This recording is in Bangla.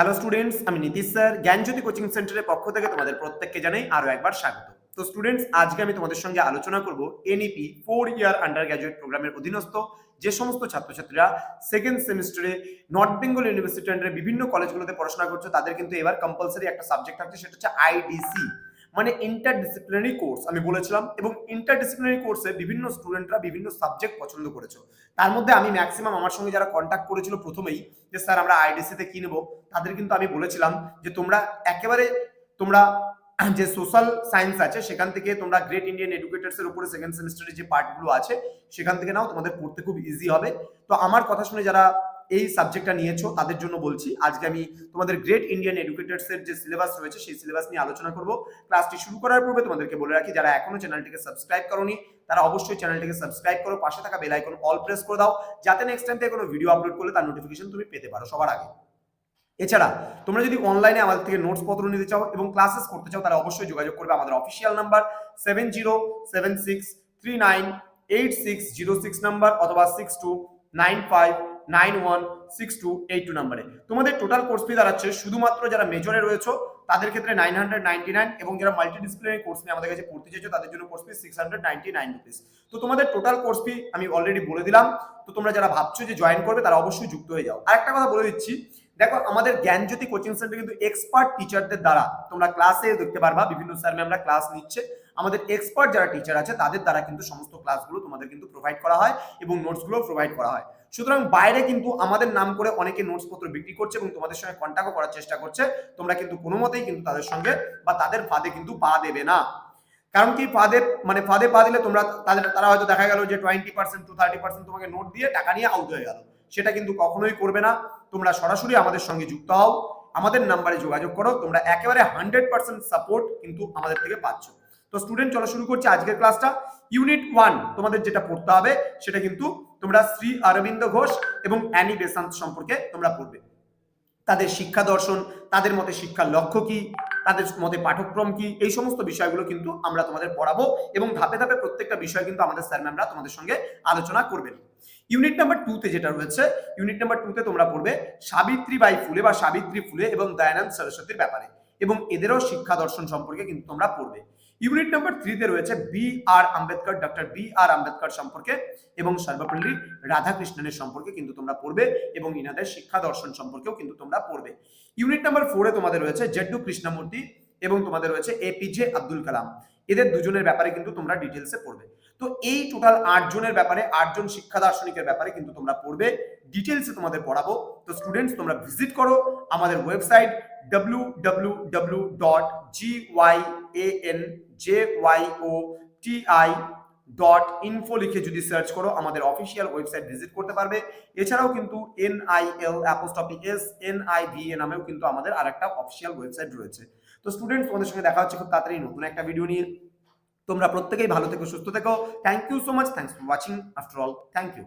হ্যালো স্টুডেন্টস আমি নীতিশ স্যার। জ্ঞানজ্যোতি কোচিং সেন্টারের পক্ষ থেকে তোমাদের প্রত্যেককে জানাই আরও একবার স্বাগত। তো স্টুডেন্টস আজকে আমি তোমাদের সঙ্গে আলোচনা করব NEP four year undergraduate প্রোগ্রামের অধীনস্থ যে সমস্ত ছাত্রছাত্রীরা সেকেন্ড সেমিস্টারে নর্থ বেঙ্গল ইউনিভার্সিটি আন্ডারে বিভিন্ন কলেজগুলোতে পড়াশোনা করছে, তাদের কিন্তু এবার কম্পালসারি একটা সাবজেক্ট থাকছে, সেটা হচ্ছে আইডিসি মানে ইন্টারডিসিপ্লিনারি কোর্স আমি বলেছিলাম এবং ইন্টারডিসিপ্লিনারি কোর্সে বিভিন্ন স্টুডেন্টরা বিভিন্ন সাবজেক্ট পছন্দ করেছ। তার মধ্যে আমি ম্যাক্সিমাম আমার সঙ্গে যারা কন্ট্যাক্ট করেছিল প্রথমেই যে, স্যার, আমরা আইডিসিতে কি নেব? তাদের কিন্তু আমি বলেছিলাম যে, তোমরা একেবারে তোমরা যে সোশ্যাল সায়েন্স আছে, সেখান থেকে তোমরা গ্রেট ইন্ডিয়ান এডুকেটার্স এর উপরে সেকেন্ড সেমিস্টারের যে পার্টগুলো আছে, সেখান থেকে নাও, তোমাদের পড়তে খুব ইজি হবে। তো আমার কথা শুনে যারা এই সাবজেক্টটা নিয়েছো, তাদের জন্য বলছি। আজকে আমি তোমাদের গ্রেট ইন্ডিয়ান এডুকেটার্স এর যে সিলেবাস রয়েছে, সেই সিলেবাস নিয়ে আলোচনা করব। ক্লাসটি শুরু করার পূর্বে তোমাদেরকে বলে রাখি, যারা এখনও চ্যানেলটিকে সাবস্ক্রাইব করোনি, তারা অবশ্যই চ্যানেলটিকে সাবস্ক্রাইব করো, পাশে থাকা বেল আইকন অল প্রেস করে দাও, যাতে নেক্সট টাইম থেকে কোনো ভিডিও আপলোড করলে তার নোটিফিকেশন তুমি পেতে পারো সবার আগে। এছাড়া, তোমরা যদি অনলাইনে আমাদের থেকে নোটস পত্র নিতে চাও এবং ক্লাসেস করতে চাও, তারা অবশ্যই যোগাযোগ করবে আমাদের official number seven zero seven six three nine eight six zero six number অথবা six two nine five nine one six two eight two নাম্বারে। তোমাদের টোটাল কোর্স ফি দাঁড়াচ্ছে শুধুমাত্র যারা মেজরে রয়েছে, তাদের ক্ষেত্রে নাইন হান্ড্রেড নাইনটি নাইন এবং যারা মাল্টি ডিসিপ্লিনারি কোর্স নিয়ে আমাদের কাছে পড়তে চাইছো, তাদের জন্য course fee six hundred ninety nine rupees তো তোমাদের টোটাল কোর্স ফি আমি অলরেডি বলে দিলাম। তো তোমরা যারা ভাবছ যে জয়েন করবে, তারা অবশ্যই যুক্ত হয়ে যাও। আরেকটা কথা বলে দিচ্ছি, দেখো আমাদের জ্ঞানজ্যোতি কোচিং সেন্টার কিন্তু এক্সপার্ট টিচারদের দ্বারা, তোমরা ক্লাসে দেখতে পারবা, বিভিন্ন স্যার ম্যামরা ক্লাস নিচ্ছে। আমাদের এক্সপার্ট যারা টিচার আছে, তাদের দ্বারা কিন্তু সমস্ত ক্লাসগুলো তোমাদের কিন্তু প্রোভাইড করা হয় এবং নোটসগুলো প্রোভাইড করা হয়। সুতরাং বাইরে কিন্তু আমাদের নাম করে অনেকে নোটস পত্র বিক্রি করছে এবং তোমাদের সঙ্গে কন্ট্যাক্টও করার চেষ্টা করছে। তোমরা কিন্তু কোনো মতেই কিন্তু তাদের সঙ্গে বা তাদের ফাঁদে কিন্তু পা দেবে না। কারণ কি ফাঁদে মানে ফাঁদে পা দিলে তোমরা তাদের, তারা হয়তো দেখা গেল যে twenty percent to thirty percent তোমাকে নোট দিয়ে টাকা নিয়ে আউট হয়ে গেল। সেটা কিন্তু কখনোই করবে না। তোমরা সরাসরি আমাদের সঙ্গে যুক্ত হও। আমাদের নাম্বারে যোগাযোগ করো। তোমরা একেবারে হান্ড্রেড পার্সেন্ট সাপোর্ট কিন্তু আমাদের থেকে পাচ্ছ। তো স্টুডেন্ট চলো শুরু করছি আজকের ক্লাসটা ইউনিট ওয়ান তোমাদের যেটা পড়তে হবে, সেটা কিন্তু তোমরা শ্রী অরবিন্দ ঘোষ এবং অ্যানি বেসান্ত সম্পর্কে তোমরা পড়বে। তাদের শিক্ষা দর্শন, তাদের মতে শিক্ষার লক্ষ্য কি, তাদের মতে পাঠ্যক্রম কি, এই সমস্ত বিষয়গুলো কিন্তু আমরা তোমাদের পড়াবো এবং ধাপে ধাপে প্রত্যেকটা বিষয় কিন্তু আমাদের স্যার ম্যামরা তোমাদের সঙ্গে আলোচনা করবেন। ইউনিট নাম্বার টুতে যেটা রয়েছে ইউনিট নাম্বার টুতে তোমরা পড়বে সাবিত্রী বাই ফুলে বা সাবিত্রী ফুলে এবং দয়ানন্দ সরস্বতীর ব্যাপারে এবং এদেরও শিক্ষা দর্শন সম্পর্কে কিন্তু তোমরা পড়বে। ইউনিট নাম্বার থ্রিতে রয়েছে B R Ambedkar doctor B R Ambedkar সম্পর্কে এবং সর্বপল্লী রাধাকৃষ্ণনের সম্পর্কে কিন্তু তোমরা পড়বে এবং ইনাদের শিক্ষা দর্শন সম্পর্কেও কিন্তু তোমরা পড়বে। ইউনিট নাম্বার ফোরে তোমাদের রয়েছে জেড্ডু কৃষ্ণমূর্তি এবং তোমাদের রয়েছে এপিজে আব্দুল কালাম। এদের দুজনের ব্যাপারে কিন্তু তোমরা ডিটেলসে পড়বে। তো এই টোটাল আট জনের ব্যাপারে আটজন শিক্ষা দার্শনিকের ব্যাপারে কিন্তু তোমরা পড়বে। ডিটেলসে তোমাদের পড়াবো। তো স্টুডেন্টস তোমরা ভিজিট করো আমাদের website W W W dot G Y O T I dot info লিখে যদি সার্চ করো, আমাদের অফিসিয়াল ওয়েবসাইট ভিজিট করতে পারবে। এছাড়াও কিন্তু N I L apostrophe S N I V A নামেও কিন্তু আমাদের আরেকটা অফিসিয়াল ওয়েবসাইট রয়েছে। তো স্টুডেন্টস তোমাদের সঙ্গে দেখা হচ্ছে খুব তাড়াতাড়ি নতুন একটা ভিডিও নিয়ে। তোমরা প্রত্যেকেই ভালো থেকো, সুস্থ থেকো। Thank you so much thanks for watching after all thank you